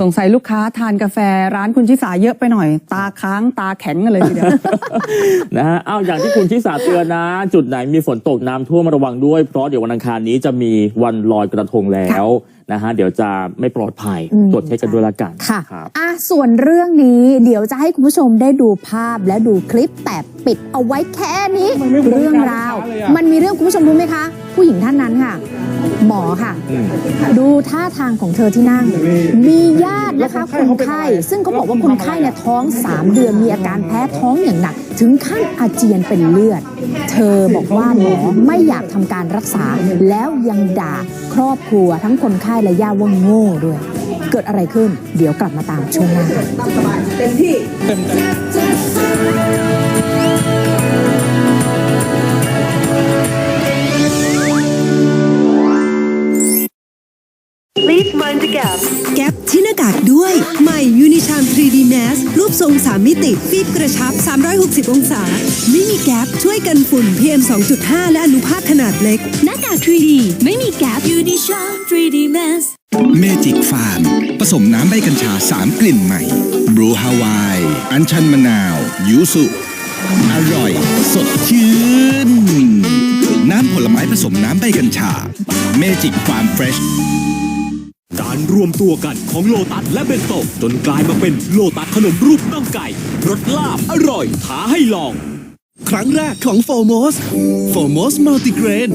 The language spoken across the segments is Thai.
สงสัยลูกค้าทานกาแฟร้านคุณชิสาเยอะไปหน่อย ตาค้างตาแข็งกันเลยทีเดียวนะฮะเอาอย่างที่คุณชิสาเตือนนะ จุดไหนมีฝนตกน้ำท่วมระวังด้วย เพราะเดี๋ยววันอังคารนี้จะมีวันลอยกระทงแล้ว นะฮะเดี๋ยวจะไม่ปลอดภัยอืมตรวจเช็คกันด้วยละกันค่ะครับอะส่วนเรื่องนี้เดี๋ยวจะให้คุณผู้ชมได้ดูภาพและดูคลิปแต่ปิดเอาไว้แค่นี้มันไม่บริการเรื่องราวลูกค้าเลยอะมันมีเรื่องคุณผู้ชมรู้ไหมคะ ผู้หญิงท่านนั้นค่ะ หมอค่ะอืมดูท่าทางของเธอที่นั่งมีญาติ นะคะแล้วคคนนไข้ไข้เขาเป็นอะไรซึ่งเขาบอกว่าแล้วคคุนณทำอะไรไข้เนี่ยอะท้อง 3 เดือนมีอาการแพ้ท้องอย่างหนัก ถึงขั้นอาเจียนเป็นเลือด เธอบอกว่าหมอไม่อยากทำการรักษาแล้วยังด่าครอบครัวทั้งคนไข้และญาติว่าโง่ด้วย เกิดอะไรขึ้น เดี๋ยวกลับมาตามช่วงหน้าค่ะ Please 3D Mask รูปทรง 3 มิติ ฟีดกระชับ 360 องศา ไม่มีแก๊ปช่วยกันฝุ่น PM 2.5 และอนุภาคขนาดเล็ก หน้ากาก 3D ไม่มีแกปยูนิชอ 3D Mask เมจิกฟาร์มผสมน้ำใบกัญชา 3 กลิ่นใหม่บรูฮาวาย อัญชันมะนาว ยูสุ อร่อย สดชื่น น้ำผลไม้ผสมน้ำใบกัญชา เมจิกฟาร์มเฟรชกา รวมตัวกันของโลตัสและเบนโตะจนกลายมาเป็นโลตัสขนมรูปน่องไก่รสลาบอร่อยท้าให้ลอง ครั้งแรกของโฟโมสโฟโมสมัลติเกรน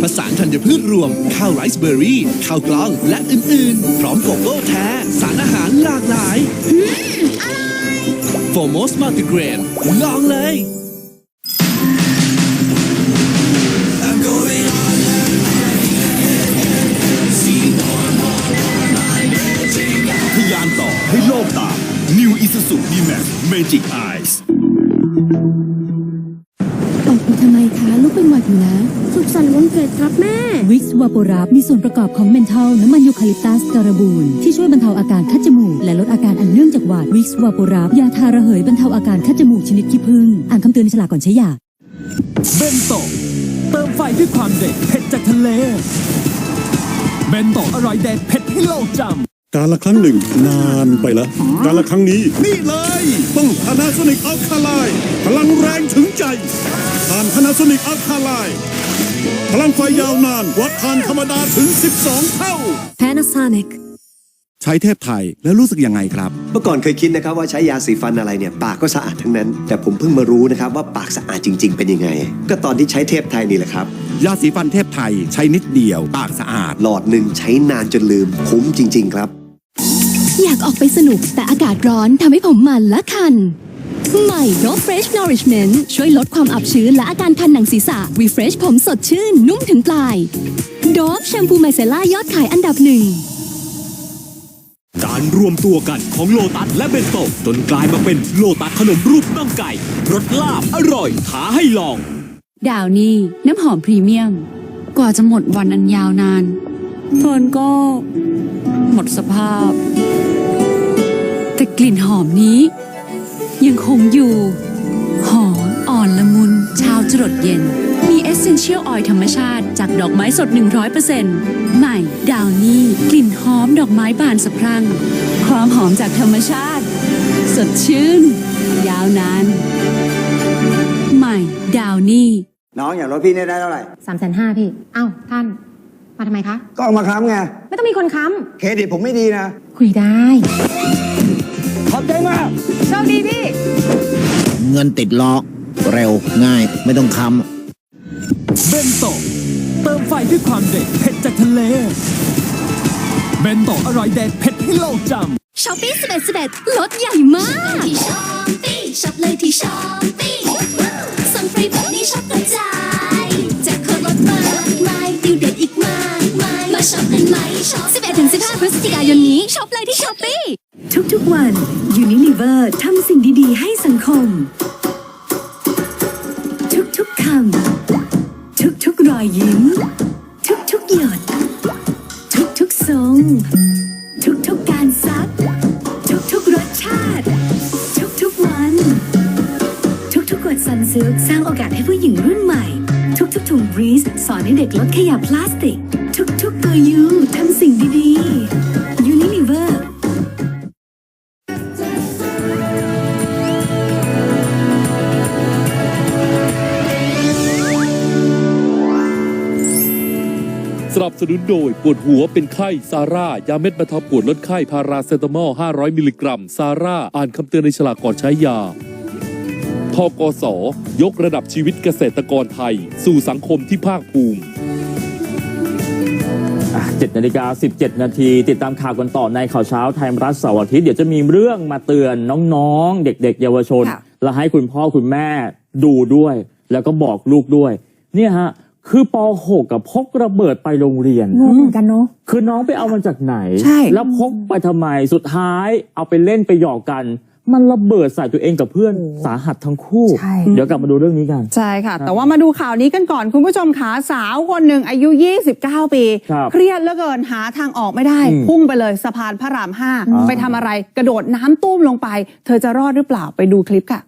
ผสานธัญพืชรวม ข้าวไรซ์เบอร์รี่ ข้าวกล้อง และอื่น ๆ พร้อมโกโก้แท้ สารอาหารหลากหลายโฟโมสมัลติเกรนลองเลย Magic Eyes ออกไปทำไมคะ ลูกเป็นหวัดอยู่นะ สุขสันต์วันเกิดครับแม่ วิกซ์วาโปรับมีส่วนประกอบของเมนทอลน้ำมันยูคาลิปตัสการบูน ที่ช่วยบรรเทาอาการคัดจมูก และลดอาการอันเนื่องจากหวัดวิกซ์วาโปรับยาทาระเหยบรรเทาอาการคัดจมูกชนิดขี้ผึ้งอ่านคำเตือนในฉลากก่อนใช้ยาเบนโตะเติมไฟด้วยความเด็ดเผ็ดจากทะเลเบนโตะอร่อยเด็ดเผ็ดให้โลกจำการละครั้งหนึ่งนานไปแล้ว การละครั้งนี้นี่เลย ต้องพานาโซนิกอัลคาไลพลังแรงถึงใจทานพานาโซนิกอัลคาไลพลังไฟยาวนานกว่าทานธรรมดาถึง 12 เท่า Panasonic ใช้เทพไทยแล้วรู้สึกยังไงครับ เมื่อก่อนเคยคิดนะครับว่าใช้ยาสีฟันอะไรเนี่ยปากก็สะอาดทั้งนั้น แต่ผมเพิ่งมารู้นะครับว่าปากสะอาดจริง ๆ เป็นยังไง ก็ตอนที่ใช้เทพไทยนี่แหละครับ ยาสีฟันเทพไทยใช้นิดเดียว ปากสะอาด หลอดหนึ่งใช้นานจนลืมคุ้มจริง ๆ ครับ อยากออกไปสนุกแต่อากาศร้อนทำให้ผมมันและคัน ใหม่ r o Fresh Nourishment ช่วยลดความอับชื้นและอาการคันหนังศีรษะ Refresh ผมสดชื่น นุ่มถึงปลาย Dove แชมพูไมเซล่ายอดขายอันดับหนึ่งการรวมตัวกันของโลตัสและเบนโตะจนกลายมาเป็นโลตัสขนมรูปน่องไก่รสลาบอร่อยท้าให้ลอง ดาวนี่น้ำหอมพรีเมียม กว่าจะหมดวันอันยาวนานเฟิร์นก็ หมดสภาพแต่ก ลิ่นหอมนี้ ยังคงอยู่ หอมอ่อนละมุนเช้าจรดเย็น มีเอเซนเชียลออยล์ธรรมชาติจากดอกไม้สด 100%ใหม่ ดาวนี่กลิ่นหอมดอกไม้บานสะพรั่ง ความหอมจากธรรมชาติ สดชื่น ยาวนาน ใหม่ ดาวนี่ น้องอย่างรถพี่เนี่ยได้เท่าไหร่สามแสนห้าพี่ เอ้าท่าน มาทำไมคะ ก็เอามาค้ำไง ไม่ต้องมีคนค้เครดิตผมไม่ดีนะำคุยได้ ขอบใจมากโชคดีพี่ เงินติดล้อเร็วง่ายไม่ต้องค้เบนโตะเติมไฟด้วยความเด็ดเผ็ดจากทะเล เบนโตะอร่อยเด็ดเผ็ดให้โลกจำช้อปปี้11 11ลดใหญ่มากที่ช้อปปี้ช็อปเลยที่ช้อปปี้สั่งฟรีแบบนี้ช็อปกระจายแจกโค้ดลดมากมายดิวเด็ดอีกมากมายมาช็อปกันไหมช็อป11ถึง15พฤศจิกายนนี้ช็อปเลยที่ช้อปปี้ทุกๆวัน Unilever ทำสิ่งดีๆ ให้สังคม ทุกๆคำ ทุกๆรอยยิ้ม ทุกๆหยด ทุกๆทรง ทุกๆการซัก ทุกๆรสชาติ ทุกๆวัน ทุกๆกดสันซึกสร้างโอกาสให้ผู้หญิงรุ่นใหม่ ทุกๆถุงบรีสสอนให้เด็กลดขยะพลาสติก ทุกๆตัวยูทำ สนับสนุนโดยปวดหัวเป็นไข้ซาร่า ยาเม็ดบรรเทาปวดลดไข้พาราเซตามอล 500 มิลลิกรัม ซาร่า อ่านคำเตือนในฉลากก่อนใช้ยาทกสยกระดับชีวิตเกษตรกรไทย สู่สังคมที่ภาคภูมิ7นาฬิกา 17 นาที ติดตามข่าวกันต่อในข่าวเช้าไทยรัฐเสาร์อาทิตย์ เดี๋ยวจะมีเรื่องมาเตือนน้องๆ เด็กๆ เยาวชนค่ะและให้คุณพ่อคุณแม่ดูด้วย แล้วก็บอกลูกด้วย เนี่ยฮะ คือป .6 กับพกระเบิดไปโรงเรียน งงเหมือนกันเนาะ คือน้องไปเอามันจากไหน ใช่ แล้วพกไปทำไมสุดท้ายเอาไปเล่นไปหยอกกัน มันระเบิดใส่ตัวเองกับเพื่อนสาหัสทั้งคู่ ใช่ เดี๋ยวกลับมาดูเรื่องนี้กัน ใช่ค่ะ แต่ว่ามาดูข่าวนี้กันก่อนคุณผู้ชมขาสาวคนหนึ่งอายุ 29 ปี ครับเครียดเหลือเกินหาทางออกไม่ได้ อืมพุ่งไปเลยสะพานพระรามห้าอ่า ไปทำอะไรกระโดดน้ำตุ้มลงไป เธอจะรอดหรือเปล่าไปดูคลิปค่ะ